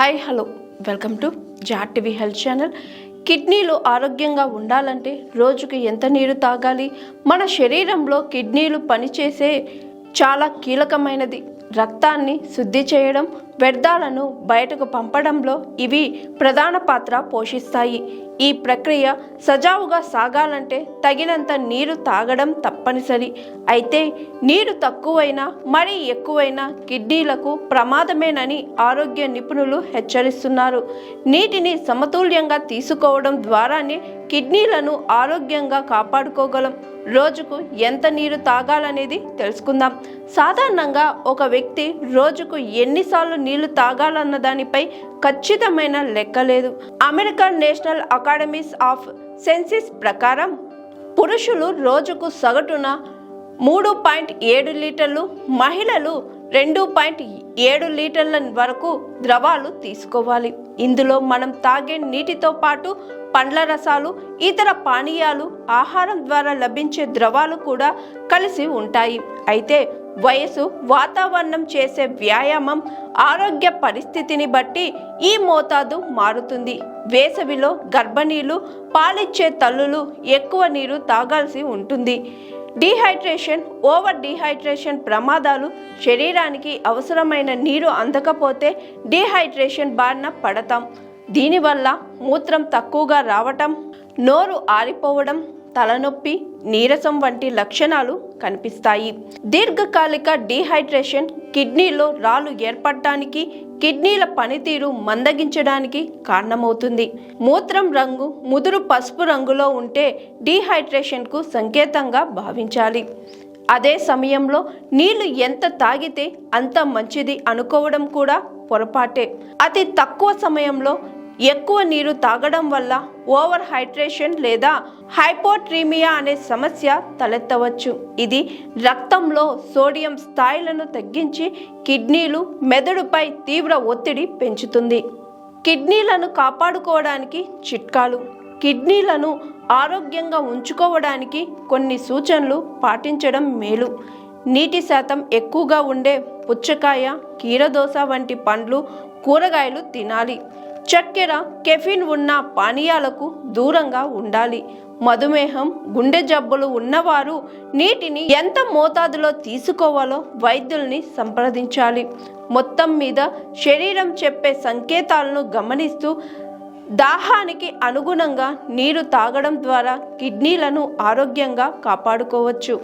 Hi hello. Welcome to Jaat TV health channel. కిడ్నీలు ఆరోగ్యంగా ఉండాలంటే రోజుకు ఎంత నీరు తాగాలి? మన శరీరంలో కిడ్నీలు పనిచేసే చాలా కీలకమైనది. రక్తాన్ని శుద్ధి చేయడం వ్యర్థాలను బయటకు పంపడంలో ఇవి ప్రధాన పాత్ర పోషిస్తాయి. ఈ ప్రక్రియ సజావుగా సాగాలంటే తగినంత నీరు తాగడం తప్పనిసరి. అయితే నీరు తక్కువైనా మరీ ఎక్కువైనా కిడ్నీలకు ప్రమాదమేనని ఆరోగ్య నిపుణులు హెచ్చరిస్తున్నారు. నీటిని సమతుల్యంగా తీసుకోవడం ద్వారానే కిడ్నీలను ఆరోగ్యంగా కాపాడుకోగలం. రోజుకు ఎంత నీరు తాగాలనేది తెలుసుకుందాం. సాధారణంగా ఒక వ్యక్తి రోజుకు ఎన్నిసార్లు నీళ్ళు తాగాలన్న దానిపై ఖచ్చితమైన లెక్క లేదు. American National Academies of Sciences ప్రకారం పురుషులు రోజుకు సగటున మూడు పాయింట్ ఏడు లీటర్లు మహిళలు రెండు పాయింట్ ఏడు లీటర్ల వరకు ద్రవాలు తీసుకోవాలి. ఇందులో మనం తాగే నీటితో పాటు పండ్ల రసాలు ఇతర పానీయాలు ఆహారం ద్వారా లభించే ద్రవాలు కూడా కలిసి ఉంటాయి. అయితే వయసు వాతావరణం చేసే వ్యాయామం ఆరోగ్య పరిస్థితిని బట్టి ఈ మోతాదు మారుతుంది. వేసవిలో గర్భిణీలు పాలిచ్చే తల్లులు ఎక్కువ నీరు తాగాల్సి ఉంటుంది. డీహైడ్రేషన్ ఓవర్ డీహైడ్రేషన్ ప్రమాదాలు శరీరానికి అవసరమైన నీరు అందకపోతే డీహైడ్రేషన్ బారిన పడతాం. దీనివల్ల మూత్రం తక్కువగా రావటం నోరు ఆరిపోవడం తలనొప్పి నీరసం వంటి లక్షణాలు కనిపిస్తాయి. దీర్ఘకాలిక డీహైడ్రేషన్ కిడ్నీలో రాళ్ళు ఏర్పడటానికి కిడ్నీల పనితీరు మందగించడానికి కారణమవుతుంది. మూత్రం రంగు ముదురు పసుపు రంగులో ఉంటే డీహైడ్రేషన్కు సంకేతంగా భావించాలి. అదే సమయంలో నీళ్ళు ఎంత తాగితే అంత మంచిది అనుకోవడం కూడా పొరపాటే. అతి తక్కువ సమయంలో ఎక్కువ నీరు తాగడం వల్ల ఓవర్ హైడ్రేషన్ లేదా హైపోట్రీమియా అనే సమస్య తలెత్తవచ్చు. ఇది రక్తంలో సోడియం స్థాయిలను తగ్గించి కిడ్నీలు మెదడుపై తీవ్ర ఒత్తిడి పెంచుతుంది. కిడ్నీలను కాపాడుకోవడానికి చిట్కాలు కిడ్నీలను ఆరోగ్యంగా ఉంచుకోవడానికి కొన్ని సూచనలు పాటించడం మేలు. నీటి శాతం ఎక్కువగా ఉండే పుచ్చకాయ కీరదోస వంటి పండ్లు కూరగాయలు తినాలి. చక్కెర కెఫిన్ ఉన్న పానీయాలకు దూరంగా ఉండాలి. మధుమేహం గుండె జబ్బులు ఉన్నవారు నీటిని ఎంత మోతాదులో తీసుకోవాలో వైద్యుల్ని సంప్రదించాలి. మొత్తం మీద శరీరం చెప్పే సంకేతాలను గమనిస్తూ దాహానికి అనుగుణంగా నీరు తాగడం ద్వారా కిడ్నీలను ఆరోగ్యంగా కాపాడుకోవచ్చు.